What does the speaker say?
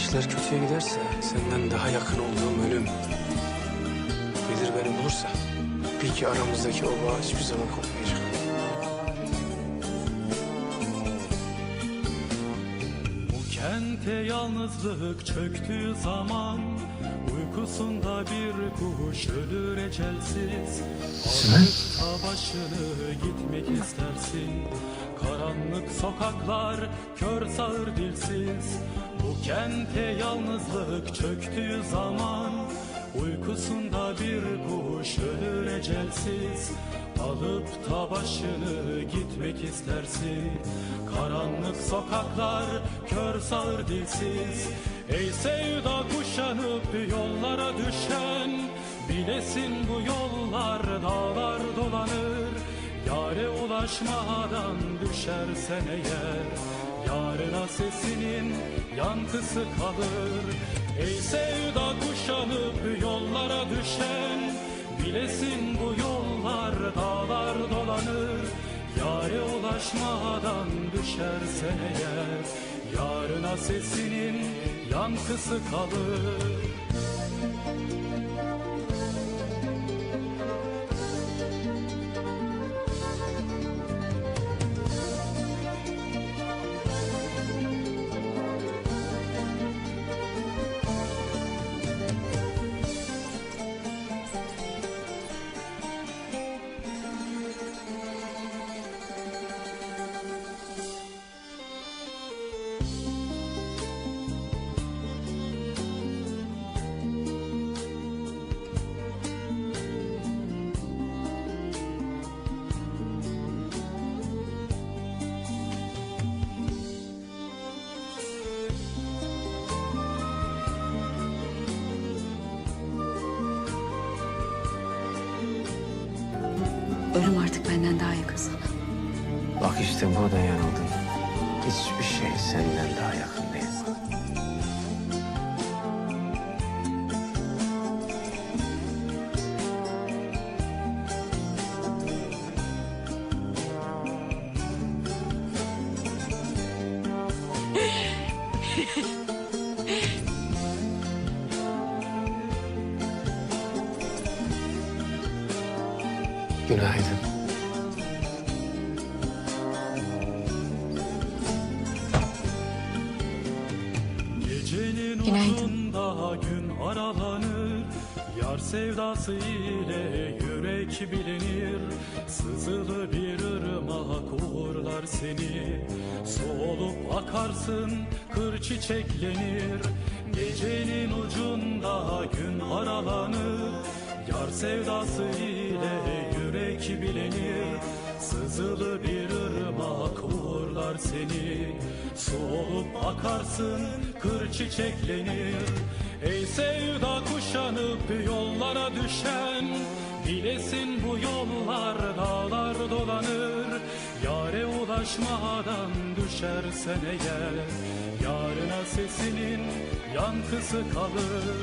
işler kötüye giderse senden daha yakın olduğum ölüm gelir beni bulursa bil ki aramızdaki o bağ hiçbir zaman kopmayacak. Kente yalnızlık çöktüğü zaman Uykusunda bir kuş ölür ecelsiz. Alıp başını gitmek istersin. Karanlık sokaklar kör sağır dilsiz. Bu kente yalnızlık çöktüğü zaman Uykusunda bir kuş ölür ecelsiz. Alıp da başını gitmek istersin? Karanlık sokaklar kör sağır dilsiz. Ey sevda kuşanıp yollara düşen. Bilesin bu yollar dağlar dolanır. Yare ulaşmadan düşersen eğer Yarına sesinin yankısı kalır. Ey sevda kuşanıp yollara düşen. Bilesin bu yollar Yare ulaşmadan düşersen eğer Yarına sesinin yankısı kalır Ölüm artık benden daha yakın sana. Bak işte burada yanıldın. Hiçbir şey senden daha yakın değil. Günaydın. Gecenin Günaydın. ucunda gün aralanır. Yar sevdası ile yürek bilinir. Sızılı bir ırmak uğurlar seni. Solup akarsın kır çiçeklenir. Gecenin ucunda gün aralanır. Yar sevdası ile seni. Su olup akarsın kır çiçeklenir Ey sevda kuşanıp yollara düşen. Bilesin bu yollar dağlar dolanır. Yare ulaşmadan düşersen eğer Yarına sesinin yankısı kalır